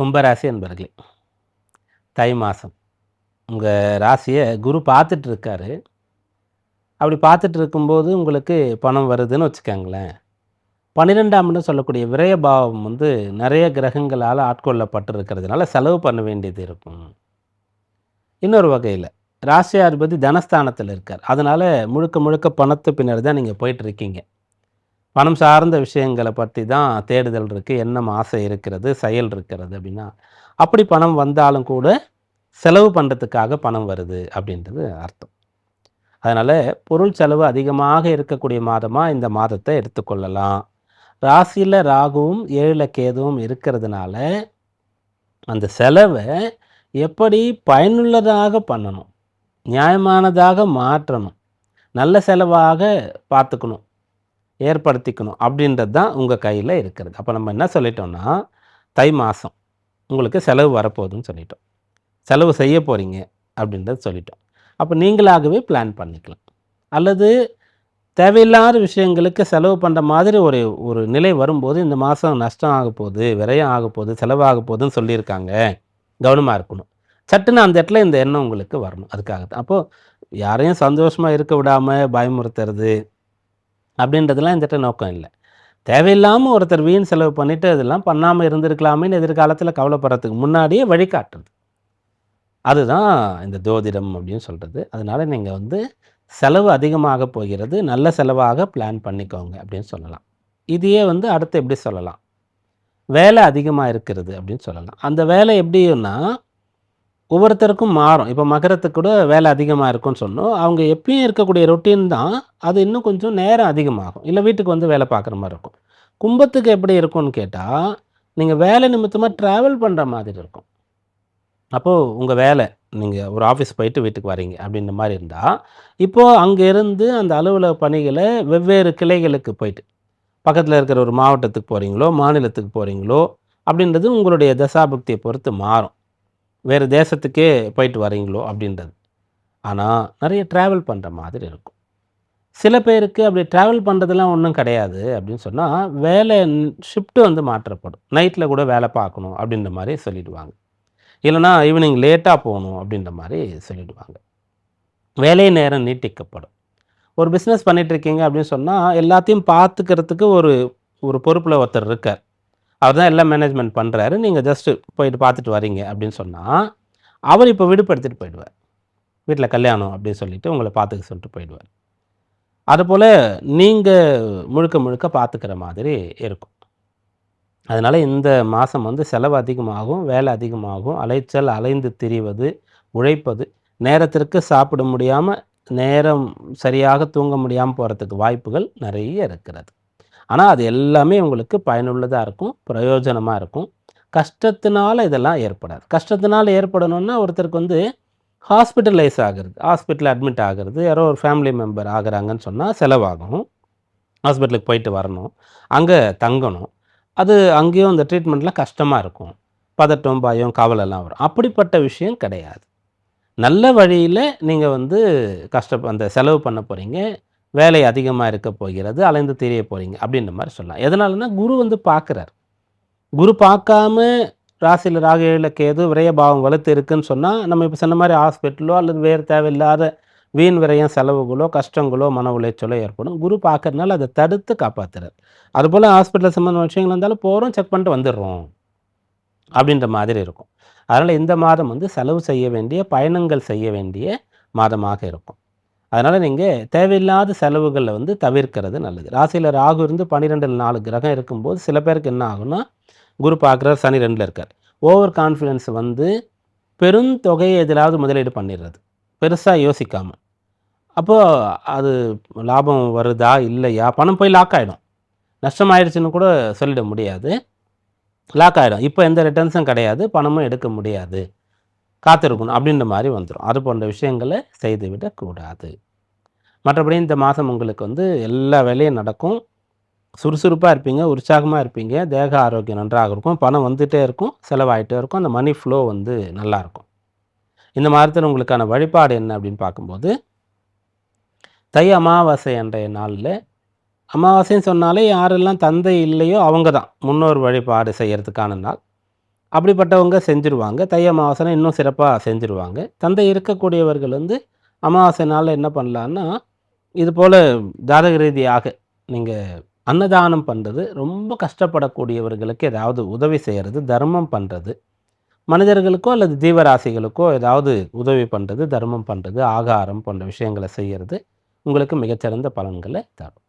கும்பராசி என்பர்களே தை மாதம் உங்கள் ராசியை குரு பார்த்துட்டு இருக்காரு அப்படி பார்த்துட்டு இருக்கும்போது உங்களுக்கு பணம் வருதுன்னு வச்சுக்கோங்களேன். பன்னிரெண்டாம் இடம் சொல்லக்கூடிய விரயபாவம் வந்து நிறைய கிரகங்களால் ஆட்கொள்ளப்பட்டிருக்கிறதுனால செலவு பண்ண வேண்டியது இருக்கும். இன்னொரு வகையில் ராசியாதிபதி தனஸ்தானத்தில் இருக்கார். அதனால் முழுக்க முழுக்க பணத்து பின்னாடி தான் நீங்கள் போயிட்டுருக்கீங்க பணம் சார்ந்த விஷயங்களை பற்றி தான் தேடுதல் இருக்குது எண்ணம் ஆசை இருக்கிறது செயல் இருக்கிறது அப்படின்னா அப்படி பணம் வந்தாலும் கூட செலவு பண்ணுறதுக்காக பணம் வருது அப்படின்றது அர்த்தம். அதனால் பொருள் செலவு அதிகமாக இருக்கக்கூடிய மாதமாக இந்த மாதத்தை எடுத்துக்கொள்ளலாம். ராசியில் ராகுவும் ஏழில் கேதுவும் இருக்கிறதுனால அந்த செலவை எப்படி பயனுள்ளதாக பண்ணணும் நியாயமானதாக மாற்றணும் நல்ல செலவாக பார்த்துக்கணும். ஏற்படுத்திக்கணும் அப்படின்றது தான் உங்கள் கையில் இருக்கிறது. அப்போ நம்ம என்ன சொல்லிட்டோம்னா தை மாதம் உங்களுக்கு செலவு வரப்போகுதுன்னு சொல்லிட்டோம். செலவு செய்ய போகிறீங்க அப்படின்றத சொல்லிட்டோம். அப்போ நீங்களாகவே பிளான் பண்ணிக்கலாம். அல்லது தேவையில்லாத விஷயங்களுக்கு செலவு பண்ணுற மாதிரி ஒரு ஒரு நிலை வரும்போது இந்த மாதம் நஷ்டம் ஆக போகுது விரயம் ஆக போகுது செலவாக போகுதுன்னு சொல்லியிருக்காங்க. கவனமாக இருக்கணும். சட்டுன்னு அந்த இடத்துல இந்த எண்ணம் உங்களுக்கு வரணும். அதுக்காக தான் அப்போது யாரையும் சந்தோஷமாக இருக்க விடாமல் பயமுறுத்துறது அப்படின்றதுலாம் இந்த நோக்கம் இல்லை. தேவையில்லாமல் ஒருத்தர் வீண் செலவு பண்ணிவிட்டு அதெல்லாம் பண்ணாமல் இருந்திருக்கலாமேன்னு எதிர்காலத்தில் கவலைப்படுறதுக்கு முன்னாடியே வழிகாட்டுறது. அதுதான் இந்த ஜோதிடம் அப்படின்னு சொல்கிறது அதனால் நீங்கள் வந்து செலவு அதிகமாக போகிறது நல்ல செலவாக பிளான் பண்ணிக்கோங்க அப்படின்னு சொல்லலாம். இதையே வந்து அடுத்து எப்படி சொல்லலாம்? வேலை அதிகமாக இருக்கிறது அப்படின்னு சொல்லலாம். அந்த வேலை எப்படின்னா ஒவ்வொருத்தருக்கும் மாறும். இப்போ மகரத்துக்கு கூட வேலை அதிகமாக இருக்கும்னு சொன்னோம். அவங்க எப்பயும் இருக்கக்கூடிய ரொட்டீன் தான். அது இன்னும் கொஞ்சம் நேரம் அதிகமாகும். இல்லை வீட்டுக்கு வந்து வேலை பார்க்குற மாதிரி இருக்கும். கும்பத்துக்கு எப்படி இருக்கும்னு கேட்டால் நீங்கள் வேலை நிமித்தமாக ட்ராவல் பண்ணுற மாதிரி இருக்கும். அப்போது உங்கள் வேலை நீங்கள் ஒரு ஆஃபீஸ் போயிட்டு வீட்டுக்கு வரீங்க அப்படின்ற மாதிரி இருந்தால் இப்போது அங்கே இருந்து அந்த அலுவலக பணிகளை வெவ்வேறு கிளைகளுக்கு போயிட்டு பக்கத்தில் இருக்கிற ஒரு மாவட்டத்துக்கு போகிறீங்களோ மாநிலத்துக்கு போகிறீங்களோ அப்படின்றது உங்களுடைய தசாபக்தியை பொறுத்து மாறும். வேறு தேசத்துக்கே போயிட்டு வரீங்களோ அப்படின்றது. ஆனால் நிறைய ட்ராவல் பண்ணுற மாதிரி இருக்கும். சில பேருக்கு அப்படி ட்ராவல் பண்ணுறதுலாம் ஒன்றும் கிடையாது அப்படின்னு சொன்னால் வேலை ஷிஃப்ட்டு வந்து மாற்றப்படும். நைட்டில் கூட வேலை பார்க்கணும் அப்படின்ற மாதிரி சொல்லிடுவாங்க. இல்லைனா ஈவினிங் லேட்டாக போகணும் அப்படின்ற மாதிரி சொல்லிடுவாங்க. வேலை நேரம் நீட்டிக்கப்படும். ஒரு பிஸ்னஸ் பண்ணிகிட்ருக்கீங்க அப்படின்னு சொன்னால் எல்லாத்தையும் பார்த்துக்கிறதுக்கு ஒரு ஒரு பொறுப்பில் ஒருத்தர் இருக்கார். அவர் தான் எல்லாம் மேனேஜ்மெண்ட் பண்ணுறாரு நீங்கள் ஜஸ்ட்டு போயிட்டு பார்த்துட்டு வரீங்க அப்படின்னு சொன்னால் அவர் இப்போ விடுப்படுத்திட்டு போயிடுவார். வீட்டில் கல்யாணம் அப்படின்னு சொல்லிட்டு உங்களை பார்த்துக்க சொல்லிட்டு போயிடுவார். அதுபோல் நீங்கள் முழுக்க முழுக்க பார்த்துக்கிற மாதிரி இருக்கும். அதனால் இந்த மாதம் வந்து செலவு அதிகமாகும் வேலை அதிகமாகும் அலைச்சல் அலைந்து திரிவது உழைப்பது நேரத்திற்கு சாப்பிட முடியாமல் நேரம் சரியாக தூங்க முடியாமல் போகிறதுக்கு வாய்ப்புகள் நிறைய இருக்கிறது. ஆனால் அது எல்லாமே உங்களுக்கு பயனுள்ளதாக இருக்கும் பிரயோஜனமாக இருக்கும். கஷ்டத்தினால இதெல்லாம் ஏற்படாது. கஷ்டத்தினால ஏற்படணும்னா ஒருத்தருக்கு வந்து ஹாஸ்பிட்டலைஸ் ஆகிறது ஹாஸ்பிட்டலில் அட்மிட் ஆகிறது யாரோ ஒரு ஃபேமிலி மெம்பர் ஆகுறாங்கன்னு சொன்னால் செலவாகும். ஹாஸ்பிட்டலுக்கு போயிட்டு வரணும் அங்கே தங்கணும். அது அங்கேயும் அந்த ட்ரீட்மெண்ட்லாம் கஷ்டமாக இருக்கும். பதட்டம் பயம் கவலைலாம் வரும். அப்படிப்பட்ட விஷயம் கிடையாது. நல்ல வழியில் நீங்கள் வந்து கஷ்ட அந்த செலவு பண்ண போகிறீங்க வேலை அதிகமாக இருக்க போகிறது அலைந்து தெரிய போகிறீங்க அப்படின்ற மாதிரி சொல்லலாம். எதனாலனா குரு வந்து பார்க்குறார். குரு பார்க்காம ராசியில் ராகு கேது விரயபாவம் வலுத்து இருக்குன்னு சொன்னால் நம்ம இப்போ சொன்ன மாதிரி ஹாஸ்பிட்டலோ அல்லது வேறு தேவையில்லாத வீண் விரயம் செலவுகளோ கஷ்டங்களோ மன உளைச்சலோ ஏற்படும். குரு பார்க்கறதுனால அதை தடுத்து காப்பாற்றுறார் அதுபோல் ஹாஸ்பிட்டல் சம்மந்தமான விஷயங்கள் இருந்தாலும் போகிறோம் செக் பண்ணிட்டு வந்துடுறோம் அப்படின்ற மாதிரி இருக்கும். அதனால் இந்த மாதம் வந்து செலவு செய்ய வேண்டிய பயணங்கள் செய்ய வேண்டிய மாதமாக இருக்கும். அதனால் நீங்கள் தேவையில்லாத செலவுகளில் வந்து தவிர்க்கிறது நல்லது. ராசியில் ராகு இருந்து பன்னிரெண்டில் நாலு கிரகம் இருக்கும்போது சில பேருக்கு என்ன ஆகும்னா குரு பார்க்குறார் சனி ரெண்டில் இருக்கார். ஓவர் கான்ஃபிடென்ஸ் வந்து பெருந்தொகையை எதிலாவது முதலீடு பண்ணிடுறது. பெருசாக யோசிக்காமல் அப்போது அது லாபம் வருதா? இல்லையா? பணம் போய் லாக் ஆகிடும் நஷ்டம் ஆயிடுச்சுன்னு கூட சொல்லிட முடியாது. லாக் ஆகிடும் இப்போ எந்த ரிட்டர்ன்ஸும் கிடையாது. பணமும் எடுக்க முடியாது. காத்திருக்கணும் அப்படின்ற மாதிரி வந்துடும் அது போன்ற விஷயங்களை செய்து விடக்கூடாது. மற்றபடி இந்த மாதம் உங்களுக்கு வந்து எல்லா வேலையும் நடக்கும். சுறுசுறுப்பாக இருப்பீங்க உற்சாகமாக இருப்பீங்க. தேக ஆரோக்கியம் நன்றாக இருக்கும். பணம் வந்துகிட்டே இருக்கும் செலவாயிட்டே இருக்கும். அந்த மணி ஃப்ளோ வந்து நல்லாயிருக்கும் இந்த மாதத்தில் உங்களுக்கான வழிபாடு என்ன அப்படின்னு பார்க்கும்போது தை அமாவாசை அன்றைய நாளில் அமாவாசைன்னு சொன்னாலே யாரெல்லாம் தந்தை இல்லையோ அவங்க தான். முன்னோர் வழிபாடு செய்கிறதுக்கான நாள். அப்படிப்பட்டவங்க செஞ்சுருவாங்க. தை அமாவாசைனா இன்னும் சிறப்பாக செஞ்சுருவாங்க. தந்தை இருக்கக்கூடியவர்கள் வந்து அமாவாசைனால் என்ன பண்ணலான்னா இது போல் ஜாதக ரீதியாக நீங்கள் அன்னதானம் பண்ணுறது ரொம்ப கஷ்டப்படக்கூடியவர்களுக்கு ஏதாவது உதவி செய்கிறது தர்மம் பண்ணுறது மனிதர்களுக்கோ அல்லது ஜீவராசிகளுக்கோ ஏதாவது உதவி பண்ணுறது தர்மம் பண்ணுறது ஆகாரம் போன்ற விஷயங்களை செய்கிறது உங்களுக்கு மிகச்சிறந்த பலன்களை தரும்.